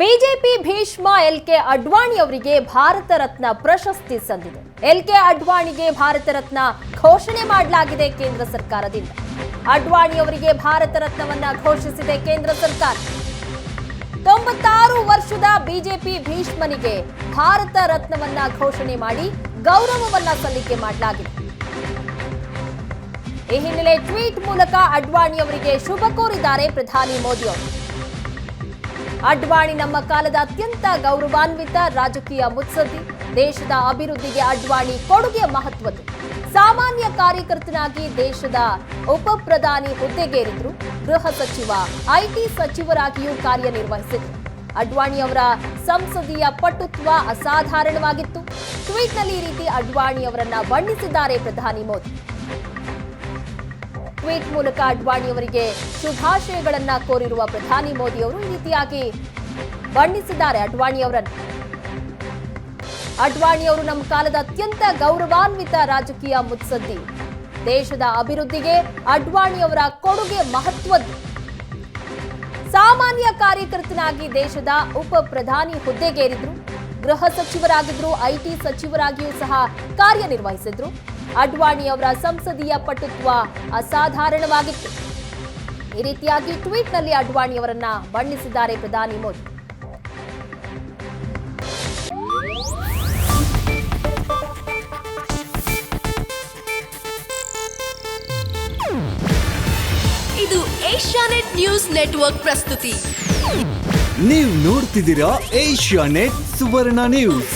BJP Bhishma L K Advani ಅವರಿಗೆ ಭಾರತ ರತ್ನ ಪ್ರಶಸ್ತಿ ಸಂದಿದೆ. ಎಲ್ ಕೆ ಅಡ್ವಾಣಿಗೆ ಭಾರತ ರತ್ನ ಘೋಷಣೆ ಮಾಡಲಾಗಿದೆ ಕೇಂದ್ರ ಸರ್ಕಾರದಿಂದ. ಅಡ್ವಾಣಿ ಅವರಿಗೆ ಭಾರತ ರತ್ನವನ್ನ ಘೋಷಿಸಿದೆ ಕೇಂದ್ರ ಸರ್ಕಾರ. ತೊಂಬತ್ತಾರು ವರ್ಷದ ಬಿಜೆಪಿ ಭೀಷ್ಮನಿಗೆ ಭಾರತ ರತ್ನವನ್ನ ಘೋಷಣೆ ಮಾಡಿ ಗೌರವವನ್ನ ಸಲ್ಲಿಕೆ ಮಾಡಲಾಗಿದೆ. ಈ ಹಿನ್ನೆಲೆ ಟ್ವೀಟ್ ಮೂಲಕ ಅಡ್ವಾಣಿ ಅವರಿಗೆ ಶುಭ ಕೋರಿದ್ದಾರೆ ಪ್ರಧಾನಿ ಮೋದಿ ಅವರು. ಅಡ್ವಾಣಿ ನಮ್ಮ ಕಾಲದ ಅತ್ಯಂತ ಗೌರವಾನ್ವಿತ ರಾಜಕೀಯ ಮುತ್ಸದ್ದಿ. ದೇಶದ ಅಭಿವೃದ್ಧಿಗೆ ಅಡ್ವಾಣಿ ಕೊಡುಗೆ ಮಹತ್ವದ್ದು. ಸಾಮಾನ್ಯ ಕಾರ್ಯಕರ್ತನಾಗಿ ದೇಶದ ಉಪ ಪ್ರಧಾನಿ ಹುದ್ದೆಗೇರಿದ್ರು. ಗೃಹ ಸಚಿವ, ಐಟಿ ಸಚಿವರಾಗಿಯೂ ಕಾರ್ಯನಿರ್ವಹಿಸಿದ್ರು. ಅಡ್ವಾಣಿ ಅವರ ಸಂಸದೀಯ ಪಟುತ್ವ ಅಸಾಧಾರಣವಾಗಿತ್ತು. ಟ್ವೀಟ್ನಲ್ಲಿ ಈ ರೀತಿ ಅಡ್ವಾಣಿ ಅವರನ್ನ ಬಣ್ಣಿಸಿದ್ದಾರೆ ಪ್ರಧಾನಿ ಮೋದಿ. ಟ್ವೀಟ್ ಮೂಲಕ ಅಡ್ವಾಣಿ ಅವರಿಗೆ ಶುಭಾಶಯಗಳನ್ನ ಕೋರಿರುವ ಪ್ರಧಾನಿ ಮೋದಿ ಅವರು ಈ ರೀತಿಯಾಗಿ ಬಣ್ಣಿಸಿದ್ದಾರೆ ಅಡ್ವಾಣಿ ಅವರನ್ನು ಅಡ್ವಾಣಿ ಅವರು ನಮ್ಮ ಕಾಲದ ಅತ್ಯಂತ ಗೌರವಾನ್ವಿತ ರಾಜಕೀಯ ಮುತ್ಸದ್ದಿ. ದೇಶದ ಅಭಿವೃದ್ಧಿಗೆ ಅಡ್ವಾಣಿ ಅವರ ಕೊಡುಗೆ ಮಹತ್ವದ್ದು. ಸಾಮಾನ್ಯ ಕಾರ್ಯಕರ್ತನಾಗಿ ದೇಶದ ಉಪ ಪ್ರಧಾನಿ ಹುದ್ದೆಗೇರಿದ್ರು. ಗೃಹ ಸಚಿವರಾಗಿದ್ರು ಐಟಿ ಸಚಿವರಾಗಿಯೂ ಸಹ ಕಾರ್ಯನಿರ್ವಹಿಸಿದ್ರು. ಅಡ್ವಾಣಿ ಅವರ ಸಂಸದೀಯ ಪಟುತ್ವ ಅಸಾಧಾರಣವಾಗಿತ್ತು. ಈ ರೀತಿಯಾಗಿ ಟ್ವೀಟ್ನಲ್ಲಿ ಅಡ್ವಾಣಿ ಅವರನ್ನ ಬಣ್ಣಿಸಿದ್ದಾರೆ ಪ್ರಧಾನಿ ಮೋದಿ. ಇದು ಏಷ್ಯಾನೆಟ್ ನ್ಯೂಸ್ ನೆಟ್ವರ್ಕ್ ಪ್ರಸ್ತುತಿ. ನೀವು ನೋಡ್ತಿದ್ದೀರಾ ಏಷ್ಯಾ ನೆಟ್ ಸುವರ್ಣ ನ್ಯೂಸ್.